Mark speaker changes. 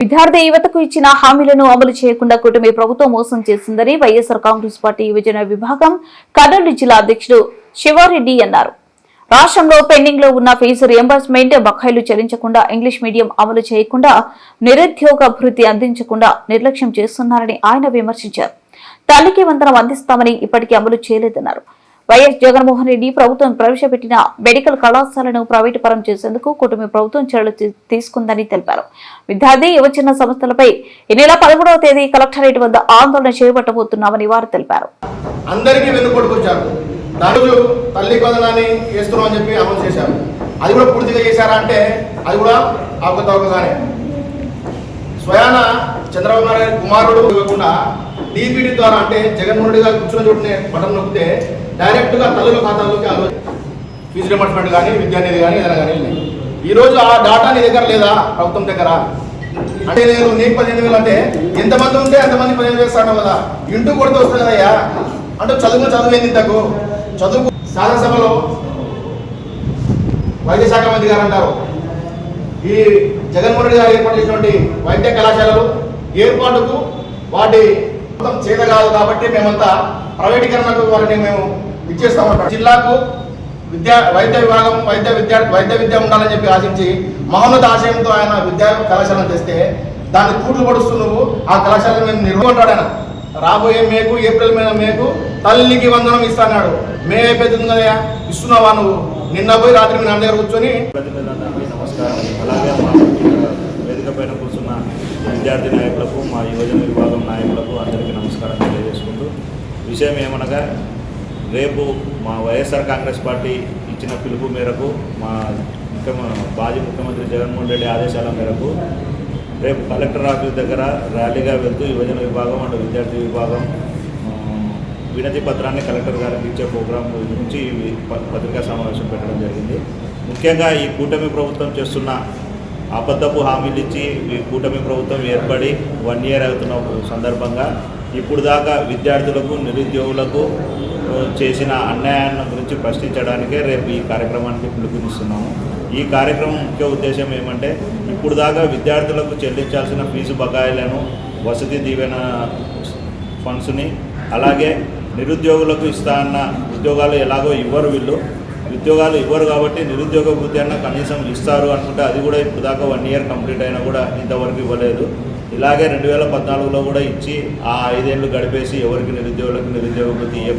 Speaker 1: విద్యార్థి యువతకు ఇచ్చిన హామీలను అమలు చేయకుండా కూటమి ప్రభుత్వం మోసం చేసిందని వైఎస్ఆర్ కాంగ్రెస్ పార్టీ యువజన విభాగం కర్నూలు జిల్లా అధ్యక్షుడు శివారెడ్డి అన్నారు. రాష్ట్రంలో పెండింగ్లో ఉన్న ఫీజు రియంబర్స్మెంట్ బకాయిలు చెల్లించకుండా ఇంగ్లీష్ మీడియం అమలు చేయకుండా నిరుద్యోగ అభివృద్ధి అందించకుండా నిర్లక్ష్యం చేస్తున్నారని ఆయన విమర్శించారు. తల్లికి వందనం అందిస్తామని ఇప్పటికీ అమలు చేయలేదన్నారు. వైఎస్ జగన్మోహన్ రెడ్డి ప్రభుత్వం ప్రవేశపెట్టిన మెడికల్ కళాశాలను ప్రైవేటు పరం చేసేందుకు కుటుంబ ప్రభుత్వం చర్యలు తీసుకుందని తెలిపారు. విద్యార్థి యువజన సంస్థలపై ఈ నెల పదమూడవ తేదీ కలెక్టరేట్ వద్ద ఆందోళన చేపట్టబోతున్నామని వారు తెలిపారు.
Speaker 2: అందరికీ తల్లి చెప్పి అమలు చేశారు. అది కూడా పూర్తిగా చేశారా అంటే అది కూడా అవకతవకగానే. స్వయాన చంద్రబాబు నాయుడు గారి కుమారుడు ఇవ్వకుండా డిపిడి ద్వారా అంటే జగన్మోహన్ రెడ్డి గారు కూర్చున్న చోటునే బటన్ నొక్కితే డైరెక్ట్గా తల్లుల ఖాతాలోకి ఆలో ఫీజు డిపార్ట్మెంట్ కానీ విద్యానిధి కానీ ఏదైనా కానీ వెళ్ళినాయి. ఈ రోజు ఆ డాటా నీ దగ్గర లేదా? ప్రభుత్వం దగ్గర? అంటే నేను నీకు పదిహేను వేలు అంటే ఎంతమంది ఉంటే అంతమంది పదిహేను వేలు ఇస్తాను కదా ఇంటూ కొడితే వస్తుంది కదయ్యా. అంటే చదువు చదివేంది ఇంతకు? చదువు శాసనసభలో వైద్య శాఖ మంత్రి గారు అంటారు. ఈ జగన్మోహన్ రెడ్డి గారు ఏర్పాటు చేసినటువంటి వైద్య కళాశాలలు ఏర్పాటుకు వాటి మొత్తం చేత కాదు కాబట్టి మేమంతా ప్రైవేటీకరణకు వారిని మేము ఇచ్చేస్తామంటాం. జిల్లాకు విద్యా వైద్య విభాగం వైద్య విద్యా వైద్య విద్య ఉండాలని చెప్పి ఆశించి మహోన్నత ఆశయంతో ఆయన విద్యా కళాశాలను తెస్తే దాన్ని కూట్లు పడుస్తూ నువ్వు ఆ కళాశాలను మేము నిర్వహించాడు ఆయన. రాబోయే మేకు ఏప్రిల్ మీద మేకు తల్లికి వందనం ఇస్తాడు మే అయిపోతుంది కదా ఇస్తున్నావా నువ్వు? నిన్న పోయి రాత్రి మీ నాన్న దగ్గర కూర్చొని
Speaker 3: నమస్కారం. అలాగే మా వేదిక పైన కూర్చున్న విద్యార్థి నాయకులకు మా యువజన విభాగం నాయకులకు అందరికీ నమస్కారం తెలియజేసుకుంటూ విషయం ఏమనగా రేపు మా వైఎస్ఆర్ కాంగ్రెస్ పార్టీ ఇచ్చిన పిలుపు మేరకు మా ముఖ్యమ మాజీ ముఖ్యమంత్రి జగన్మోహన్ రెడ్డి ఆదేశాల మేరకు రేపు కలెక్టర్ ఆఫీస్ దగ్గర ర్యాలీగా వెళ్తూ యువజన విభాగం అండ్ విద్యార్థి విభాగం వినతి పత్రాన్ని కలెక్టర్ గారికి ఇచ్చే ప్రోగ్రాం గురించి ప- పత్రికా సమావేశం పెట్టడం జరిగింది. ముఖ్యంగా ఈ కూటమి ప్రభుత్వం చేస్తున్న అబద్ధపు హామీలు ఇచ్చి ఈ కూటమి ప్రభుత్వం ఏర్పడి వన్ ఇయర్ అవుతున్న సందర్భంగా ఇప్పుడు దాకా విద్యార్థులకు నిరుద్యోగులకు చేసిన అన్యాయాన్ని గురించి ప్రశ్నించడానికే రేపు ఈ కార్యక్రమానికి పిలుపునిస్తున్నాము. ఈ కార్యక్రమం ముఖ్య ఉద్దేశం ఏమంటే ఇప్పుడు దాకా విద్యార్థులకు చెల్లించాల్సిన ఫీజు బకాయిలను వసతి దీవెన ఫండ్స్ని అలాగే నిరుద్యోగులకు ఇస్తా అన్న ఉద్యోగాలు ఎలాగో ఇవ్వరు వీళ్ళు. ఉద్యోగాలు ఇవ్వరు కాబట్టి నిరుద్యోగ వృత్తి అన్న కనీసం ఇస్తారు అనుకుంటే అది కూడా ఇప్పుడు దాకా వన్ ఇయర్ కంప్లీట్ అయినా కూడా ఇంతవరకు ఇవ్వలేదు. ఇలాగే రెండు వేల పద్నాలుగులో కూడా ఇచ్చి ఆ ఐదేళ్ళు గడిపేసి ఎవరికి నిరుద్యోగులకు నిరుద్యోగ వృత్తి ఇవ్వకుండా